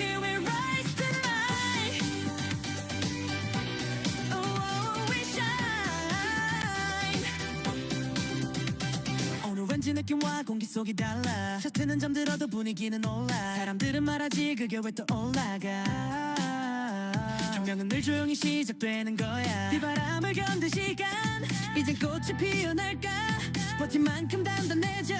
Oh, 속이 달라. 셔츠는 잠들어도 분위기는 올라. 사람들은 말하지 그게 왜 또 올라가? 조명은 늘 조용히 시작되는 거야. 비바람을 견딘 시간. 이제 꽃이 피어날까? 버틴 만큼 단단해져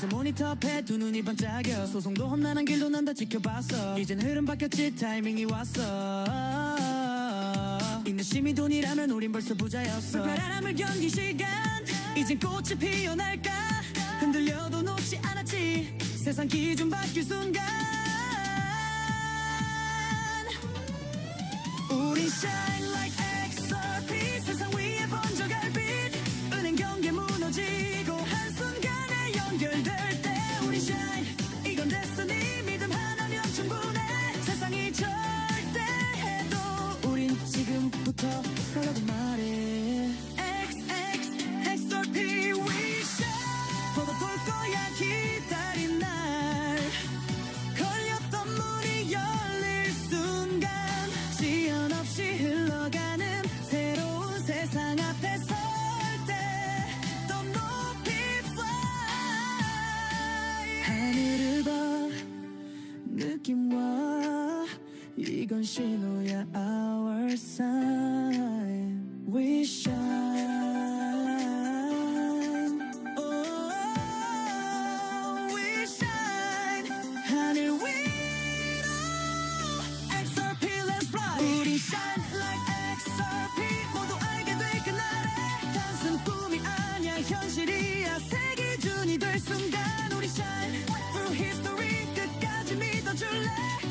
밤새 모니터 앞에 두 눈이 반짝여. 소송도 험난한 길도 난 다 지켜봤어. 이젠 흐름 바뀌었지 타이밍이 왔어. 인내심이 돈이라면 우린 벌써 부자였어. 불바람을 견딘 시간. 이젠 꽃이 피어날까? 흔들려도 놓지 않았지. 세상 기준 바뀔 순간 하늘을 봐 느낌 와. 이건 신호야 our sign We shine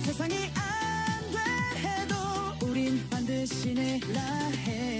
세상이 안 돼 해도 우린 반드시 내라 해.